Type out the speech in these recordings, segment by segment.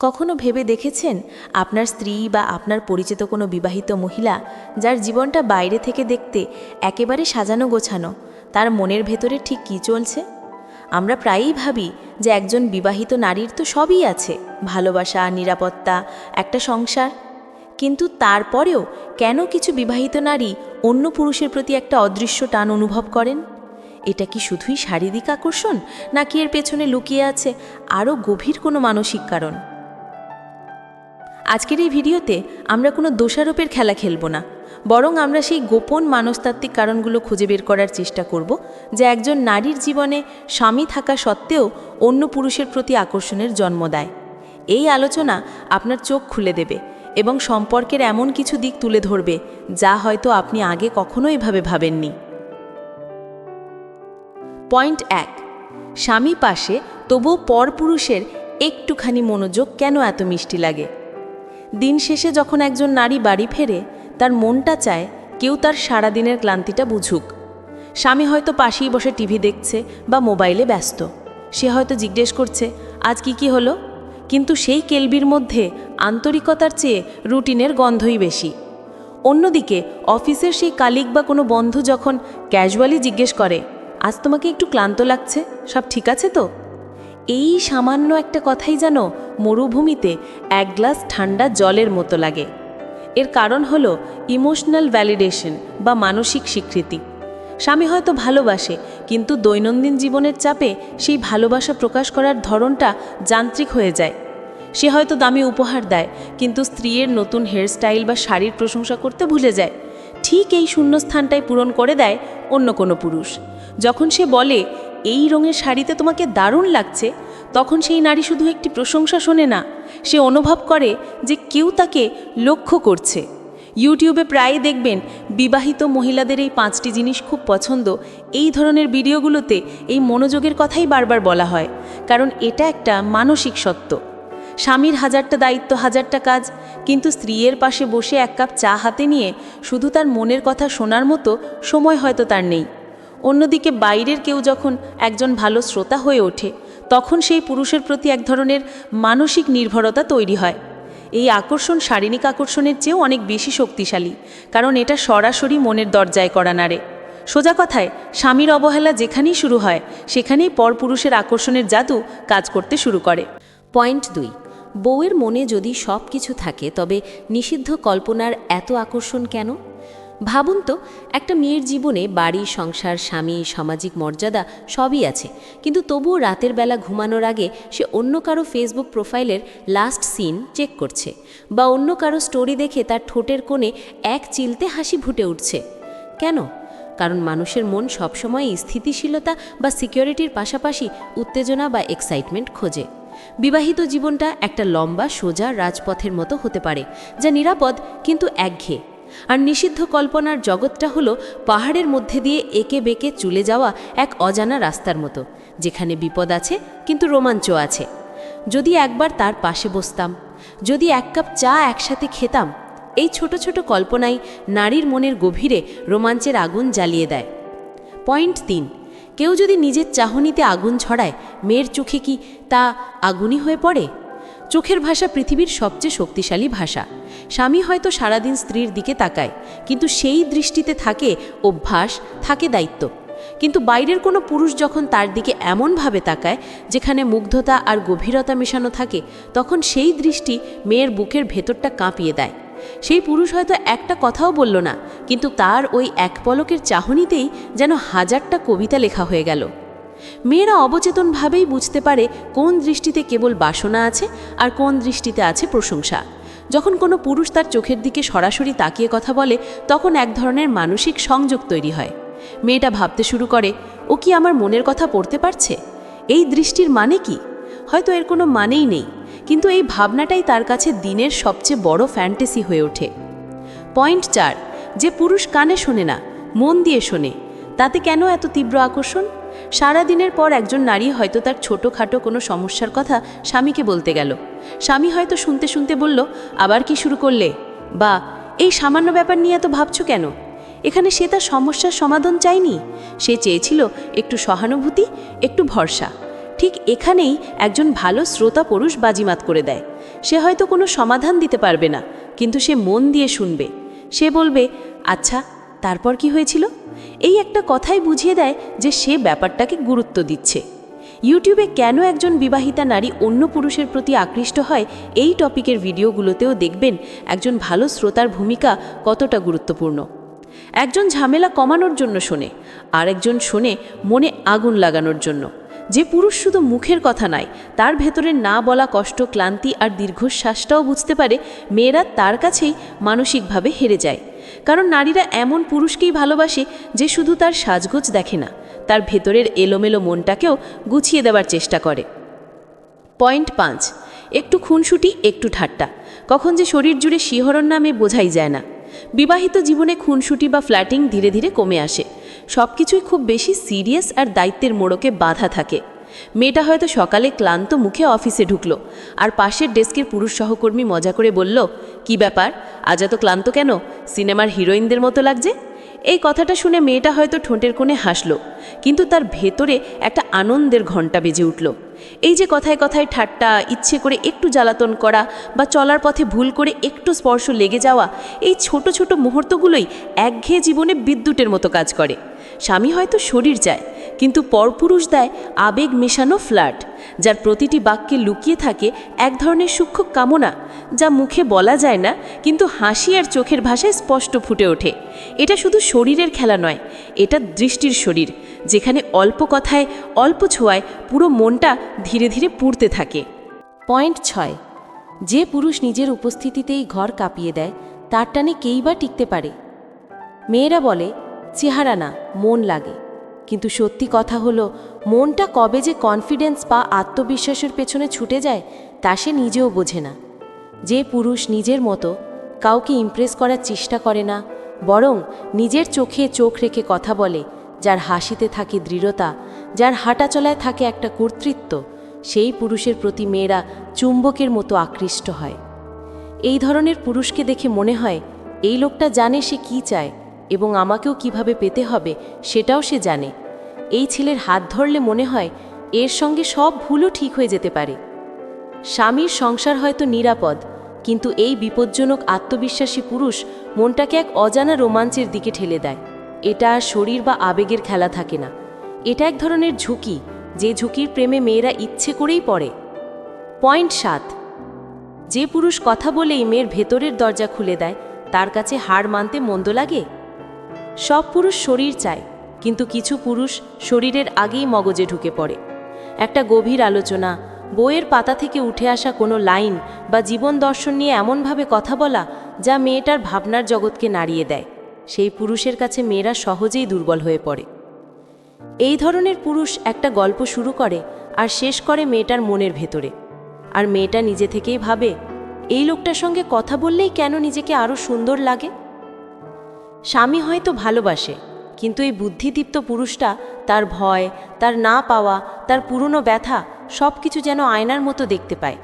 কখনো ভেবে দেখেছেন আপনার স্ত্রী বা আপনার পরিচিত কোনো বিবাহিত মহিলা যার জীবনটা বাইরে থেকে দেখতে একেবারে সাজানো গোছানো, তার মনের ভেতরে ঠিক কী চলছে? আমরা প্রায়ই ভাবি যে একজন বিবাহিত নারীর তো সবই আছে, ভালোবাসা, নিরাপত্তা, একটা সংসার। কিন্তু তারপরেও কেন কিছু বিবাহিত নারী অন্য পুরুষের প্রতি একটা অদৃশ্য টান অনুভব করেন? এটা কি শুধুই শারীরিক আকর্ষণ, নাকি এর পেছনে লুকিয়ে আছে আরও গভীর কোনো মানসিক কারণ? আজকের এই ভিডিওতে আমরা কোনো দোষারোপের খেলা খেলব না, বরং আমরা সেই গোপন মানসতাত্ত্বিক কারণগুলো খুঁজে বের করার চেষ্টা করব, যে একজন নারীর জীবনে স্বামী থাকা সত্ত্বেও অন্য পুরুষের প্রতি আকর্ষণের জন্ম দেয়। এই আলোচনা আপনার চোখ খুলে দেবে এবং সম্পর্কের এমন কিছু দিক তুলে ধরবে, যা হয়তো আপনি আগে কখনো এভাবে ভাবেননি। পয়েন্ট এক, স্বামী পাশে তবুও পরপুরুষের একটুখানি মনোযোগ কেন এত মিষ্টি লাগে? দিন শেষে যখন একজন নারী বাড়ি ফেরে, তার মনটা চায় কেউ তার সারাদিনের ক্লান্তিটা বুঝুক। স্বামী হয়তো পাশেই বসে টিভি দেখছে বা মোবাইলে ব্যস্ত। সে হয়তো জিজ্ঞেস করছে, আজ কি কি হলো? কিন্তু সেই কেলবির মধ্যে আন্তরিকতার চেয়ে রুটিনের গন্ধই বেশি। অন্যদিকে, অফিসের সেই কালিক বা কোনো বন্ধু যখন ক্যাজুয়ালি জিজ্ঞেস করে, আজ তোমাকে একটু ক্লান্ত লাগছে? সব ঠিক আছে তো? এই সামান্য একটা কথাই যেন মরুভূমিতে এক গ্লাস ঠান্ডা জলের মতো লাগে। এর কারণ হলো ইমোশনাল ভ্যালিডেশন বা মানসিক স্বীকৃতি। স্বামী হয়তো ভালোবাসে, কিন্তু দৈনন্দিন জীবনের চাপে সেই ভালোবাসা প্রকাশ করার ধরনটা যান্ত্রিক হয়ে যায়। সে হয়তো দামি উপহার দেয়, কিন্তু স্ত্রীর নতুন হেয়ারস্টাইল বা শাড়ির প্রশংসা করতে ভুলে যায়। ঠিক এই শূন্যস্থানটাই পূরণ করে দেয় অন্য কোনো পুরুষ। যখন সে বলে এই রঙের শাড়িতে তোমাকে দারুণ লাগছে। তখন সেই নারী শুধু একটি প্রশংসা শোনে না, সে অনুভব করে যে কেউ তাকে লক্ষ্য করছে। ইউটিউবে প্রায় দেখবেন, বিবাহিত মহিলাদের এই পাঁচটি জিনিস খুব পছন্দ। এই ধরনের ভিডিওগুলোতে এই মনোযোগের কথাই বারবার বলা হয়, কারণ এটা একটা মানসিক সত্য। স্বামীর হাজারটা দায়িত্ব, হাজারটা কাজ, কিন্তু স্ত্রীর পাশে বসে এক কাপ চা হাতে নিয়ে শুধু তার মনের কথা শোনার মতো সময় হয়তো তার নেই। অন্যদিকে বাইরের কেউ যখন একজন ভালো শ্রোতা হয়ে ওঠে, তখন সেই পুরুষের প্রতি এক ধরনের মানসিক নির্ভরতা তৈরি হয়। এই আকর্ষণ শারীরিক আকর্ষণের চেয়েও অনেক বেশি শক্তিশালী, কারণ এটা সরাসরি মনের দরজায় করা নাড়ে সোজা কথায়, স্বামীর অবহেলা যেখানেই শুরু হয়, সেখানেই পরপুরুষের আকর্ষণের জাদু কাজ করতে শুরু করে। পয়েন্ট দুই, বউয়ের মনে যদি সব কিছু থাকে, তবে নিষিদ্ধ কল্পনার এত আকর্ষণ কেন? ভাবুন তো, একটা মেয়ের জীবনে বাড়ি, সংসার, স্বামী, সামাজিক মর্যাদা সবই আছে। কিন্তু তবুও রাতের বেলা ঘুমানোর আগে সে অন্য কারও ফেসবুক প্রোফাইলের লাস্ট সিন চেক করছে বা অন্য কারও স্টোরি দেখে তার ঠোঁটের কোণে এক চিলতে হাসি ফুটে উঠছে। কেন? কারণ মানুষের মন সবসময় স্থিতিশীলতা বা সিকিউরিটির পাশাপাশি উত্তেজনা বা এক্সাইটমেন্ট খোঁজে। বিবাহিত জীবনটা একটা লম্বা, সোজা রাজপথের মতো হতে পারে, যা নিরাপদ কিন্তু একঘেয়ে। আর নিষিদ্ধ কল্পনার জগৎটা হলো পাহাড়ের মধ্যে দিয়ে একে বেঁকে চলে যাওয়া এক অজানা রাস্তার মতো, যেখানে বিপদ আছে কিন্তু রোমাঞ্চ আছে। যদি একবার তার পাশে বসতাম, যদি এক কাপ চা একসাথে খেতাম, এই ছোট ছোট কল্পনাই নারীর মনের গভীরে রোমাঞ্চের আগুন জ্বালিয়ে দেয়। পয়েন্ট তিন, কেউ যদি নিজের চাহনিতে আগুন ছড়ায়, মেয়ের চোখে কি তা আগুনই হয়ে পড়ে? চোখের ভাষা পৃথিবীর সবচেয়ে শক্তিশালী ভাষা। স্বামী হয়তো সারাদিন স্ত্রীর দিকে তাকায়, কিন্তু সেই দৃষ্টিতে থাকে অভ্যাস, থাকে দায়িত্ব। কিন্তু বাইরের কোনো পুরুষ যখন তার দিকে এমনভাবে তাকায়, যেখানে মুগ্ধতা আর গভীরতা মেশানো থাকে, তখন সেই দৃষ্টি মেয়ের বুকের ভেতরটা কাঁপিয়ে দেয়। সেই পুরুষ হয়তো একটা কথাও বলল না, কিন্তু তার ওই এক পলকের চাহনিতেই যেন হাজারটা কবিতা লেখা হয়ে গেল। মেয়েরা অবচেতনভাবেই বুঝতে পারে কোন দৃষ্টিতে কেবল বাসনা আছে আর কোন দৃষ্টিতে আছে প্রশংসা। যখন কোনো পুরুষ তার চোখের দিকে সরাসরি তাকিয়ে কথা বলে, তখন এক ধরনের মানসিক সংযোগ তৈরি হয়। মেয়েটা ভাবতে শুরু করে, ও কি আমার মনের কথা পড়তে পারছে? এই দৃষ্টির মানে কি? হয়তো এর কোনো মানেই নেই, কিন্তু এই ভাবনাটাই তার কাছে দিনের সবচেয়ে বড় ফ্যান্টাসি হয়ে ওঠে। পয়েন্ট চার, যে পুরুষ কানে শোনে না, মন দিয়ে শোনে, তাতে কেন এত তীব্র আকর্ষণ? সারা দিনের পর একজন নারী হয়তো তার ছোটোখাটো কোনো সমস্যার কথা স্বামীকে বলতে গেল। স্বামী হয়তো শুনতে শুনতে বলল, আবার কি শুরু করলে? বা, এই সামান্য ব্যাপার নিয়ে এত ভাবছ কেন? এখানে সে তার সমস্যার সমাধান চায়নি। সে চেয়েছিল একটু সহানুভূতি, একটু ভরসা। ঠিক এখানেই একজন ভালো শ্রোতা পুরুষ বাজিমাত করে দেয়। সে হয়তো কোনো সমাধান দিতে পারবে না, কিন্তু সে মন দিয়ে শুনবে। সে বলবে আচ্ছা তারপর কি হয়েছিল? এই একটা কথাই বুঝিয়ে দেয় যে সে ব্যাপারটাকে গুরুত্ব দিচ্ছে। ইউটিউবে কেন একজন বিবাহিতা নারী অন্য পুরুষের প্রতি আকৃষ্ট হয়, এই টপিকের ভিডিওগুলোতেও দেখবেন একজন ভালো শ্রোতার ভূমিকা কতটা গুরুত্বপূর্ণ। একজন ঝামেলা কমানোর জন্য শোনে আর একজন শোনে মনে আগুন লাগানোর জন্য। যে পুরুষ শুধু মুখের কথা নয়, তার ভেতরে না বলা কষ্ট, ক্লান্তি আর দীর্ঘশ্বাসটাও বুঝতে পারে, মেয়েরা তার কাছেই মানসিকভাবে হেরে যায়। কারণ নারীরা এমন পুরুষকেই ভালোবাসে যে শুধু তার সাজগোজ দেখে না, তার ভেতরের এলোমেলো মনটাকেও গুছিয়ে দেওয়ার চেষ্টা করে। পয়েন্ট পাঁচ, একটু খুনসুটি, একটু ঠাট্টা। কখন যে শরীর জুড়ে শিহরণ নামে বোঝাই যায় না। বিবাহিত জীবনে খুনসুটি বা ফ্ল্যাটিং ধীরে ধীরে কমে আসে। সব কিছুই খুব বেশি সিরিয়াস আর দায়িত্বের মোড়কে বাধা থাকে। মেয়েটা হয়তো সকালে ক্লান্ত মুখে অফিসে ঢুকলো আর পাশের ডেস্কের পুরুষ সহকর্মী মজা করে বলল, কি ব্যাপার? আজ এত ক্লান্ত কেন? সিনেমার হিরোইনদের মতো লাগছে? এই কথাটা শুনে মেয়েটা হয়তো ঠোঁটের কোণে হাসল, কিন্তু তার ভেতরে একটা আনন্দের ঘণ্টা বেজে উঠল। এই যে কথায় কথায় ঠাট্টা, ইচ্ছে করে একটু জ্বালাতন করা বা চলার পথে ভুল করে একটু স্পর্শ লেগে যাওয়া, এই ছোট ছোট মুহূর্তগুলোই একঘেয়ে জীবনে বিদ্যুতের মতো কাজ করে। স্বামী হয়তো শরীর চায় কিন্তু পরপুরুষ দেয় আবেগ মেশানো ফ্ল্যাট যার প্রতিটি বাক্যে লুকিয়ে থাকে এক ধরনের সূক্ষ্ম কামনা, যা মুখে বলা যায় না, কিন্তু হাসি আর চোখের ভাষায় স্পষ্ট ফুটে ওঠে। এটা শুধু শরীরের খেলা নয়, এটা দৃষ্টির শরীর, যেখানে অল্প কথায়, অল্প ছোঁয়ায় পুরো মনটা ধীরে ধীরে পুড়তে থাকে। পয়েন্ট ছয়, যে পুরুষ নিজের উপস্থিতিতেই ঘর কাঁপিয়ে দেয়, তার টানে কেই বা টিকতে পারে? মেয়েরা বলে, চেহারা না, মন লাগে। কিন্তু সত্যি কথা হলো, মনটা কবে যে কনফিডেন্স বা আত্মবিশ্বাসের পেছনে ছুটে যায়, তা সে নিজেও বোঝে না। যে পুরুষ নিজের মতো, কাউকে ইমপ্রেস করার চেষ্টা করে না, বরং নিজের চোখে চোখ রেখে কথা বলে, যার হাসিতে থাকে দৃঢ়তা, যার হাঁটাচলায় থাকে একটা কর্তৃত্ব, সেই পুরুষের প্রতি মেয়েরা চুম্বকের মতো আকৃষ্ট হয়। এই ধরনের পুরুষকে দেখে মনে হয়, এই লোকটা জানে সে কি চায় এবং আমাকেও কীভাবে পেতে হবে সেটাও সে জানে। এই ছেলের হাত ধরলে মনে হয় এর সঙ্গে সব ভুলও ঠিক হয়ে যেতে পারে। স্বামীর সংসার হয়তো নিরাপদ, কিন্তু এই বিপজ্জনক আত্মবিশ্বাসী পুরুষ মনটাকে এক অজানা রোমাঞ্চের দিকে ঠেলে দেয়। এটা আর শরীর বা আবেগের খেলা থাকে না। এটা এক ধরনের ঝুঁকি, যে ঝুঁকির প্রেমে মেয়েরা ইচ্ছে করেই পড়ে। পয়েন্ট সাত। যে পুরুষ কথা বলেই মেয়ের ভেতরের দরজা খুলে দেয়, তার কাছে হার মানতে মন্দ লাগে? সব পুরুষ শরীর চায়, কিন্তু কিছু পুরুষ শরীরের আগেই মগজে ঢুকে পড়ে। একটা গভীর আলোচনা, বইয়ের পাতা থেকে উঠে আসা কোনো লাইন বা জীবন দর্শন নিয়ে এমনভাবে কথা বলা যা মেয়েটার ভাবনার জগৎকে নাড়িয়ে দেয়। সেই পুরুষের কাছে মেয়েরা সহজেই দুর্বল হয়ে পড়ে। এই ধরনের পুরুষ একটা গল্প শুরু করে আর শেষ করে মেয়েটার মনের ভেতরে। আর মেয়েটা নিজে থেকেই ভাবে, এই লোকটার সঙ্গে কথা বললেই কেন নিজেকে আরও সুন্দর লাগে? স্বামী হয়তো ভালোবাসে, কিন্তু এই বুদ্ধিদীপ্ত পুরুষটা তার ভয়, তার না পাওয়া, তার পুরনো ব্যথা সব কিছু যেন আয়নার মতো দেখতে পায়।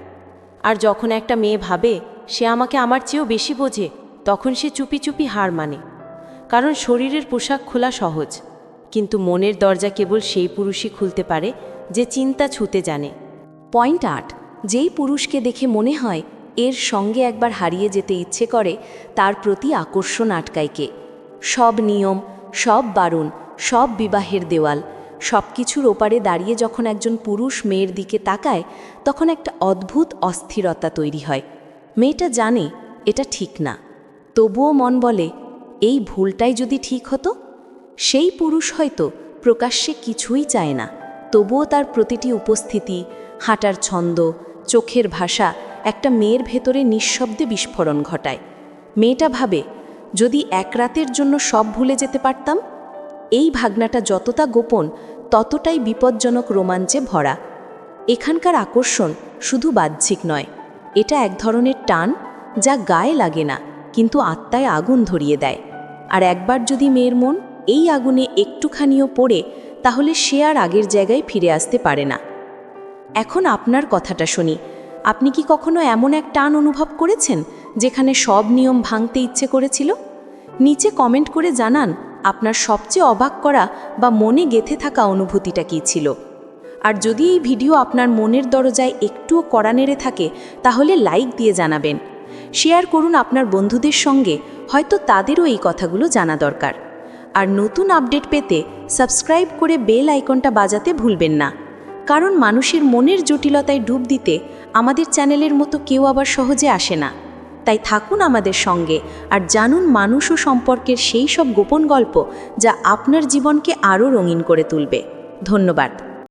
আর যখন একটা মেয়ে ভাবে, সে আমাকে আমার চেয়েও বেশি বোঝে, তখন সে চুপি চুপি হার মানে। কারণ শরীরের পোশাক খোলা সহজ, কিন্তু মনের দরজা কেবল সেই পুরুষই খুলতে পারে যে চিন্তা ছুতে জানে। পয়েন্ট আট, যেই পুরুষকে দেখে মনে হয় এর সঙ্গে একবার হারিয়ে যেতে ইচ্ছে করে, তার প্রতি আকর্ষণ আটকায়কে সব নিয়ম, সব বারণ, সব বিবাহের দেওয়াল। সব কিছুর ওপারে দাঁড়িয়ে যখন একজন পুরুষ মেয়ের দিকে তাকায়, তখন একটা অদ্ভুত অস্থিরতা তৈরি হয়। মেয়েটা জানে এটা ঠিক না। তবুও মন বলে, এই ভুলটাই যদি ঠিক হতো, সেই পুরুষ হয়তো প্রকাশ্যে কিছুই চায় না। তবুও তার প্রতিটি উপস্থিতি, হাঁটার ছন্দ, চোখের ভাষা একটা মেয়ের ভেতরে নিঃশব্দে বিস্ফোরণ ঘটায়। মেয়েটা ভাবে যদি এক রাতের জন্য সব ভুলে যেতে পারতাম? এই ভাগনাটা যতটা গোপন, ততটাই বিপজ্জনক রোমাঞ্চে ভরা। এখানকার আকর্ষণ শুধু বাহ্যিক নয়, এটা এক ধরনের টান যা গায়ে লাগে না, কিন্তু আত্মায় আগুন ধরিয়ে দেয়। আর একবার যদি মেয়ের মন এই আগুনে একটুখানিও পড়ে, তাহলে সে আর আগের জায়গায় ফিরে আসতে পারে না। এখন আপনার কথাটা শুনি, আপনি কি কখনো এমন এক টান অনুভব করেছেন? যেখানে সব নিয়ম ভাঙতে ইচ্ছে করেছিল, নিচে কমেন্ট করে জানান আপনার সবচেয়ে অবাক করা বা মনে গেথে থাকা অনুভূতিটা কী ছিল। আর যদি এই ভিডিও আপনার মনের দরজায় একটুও কড়া নেড়ে থাকে, তাহলে লাইক দিয়ে জানাবেন। শেয়ার করুন আপনার বন্ধুদের সঙ্গে, হয়তো তাদেরও এই কথাগুলো জানা দরকার। আর নতুন আপডেট পেতে সাবস্ক্রাইব করে বেল আইকনটা বাজাতে ভুলবেন না। কারণ মানুষের মনের জটিলতায় ডুব দিতে আমাদের চ্যানেলের মতো কেউ আবার সহজে আসে না। তাই থাকুন আমাদের সঙ্গে আর জানুন মানুষ ও সম্পর্কের সেই সব গোপন গল্প যা আপনার জীবনকে আরও রঙিন করে তুলবে। ধন্যবাদ।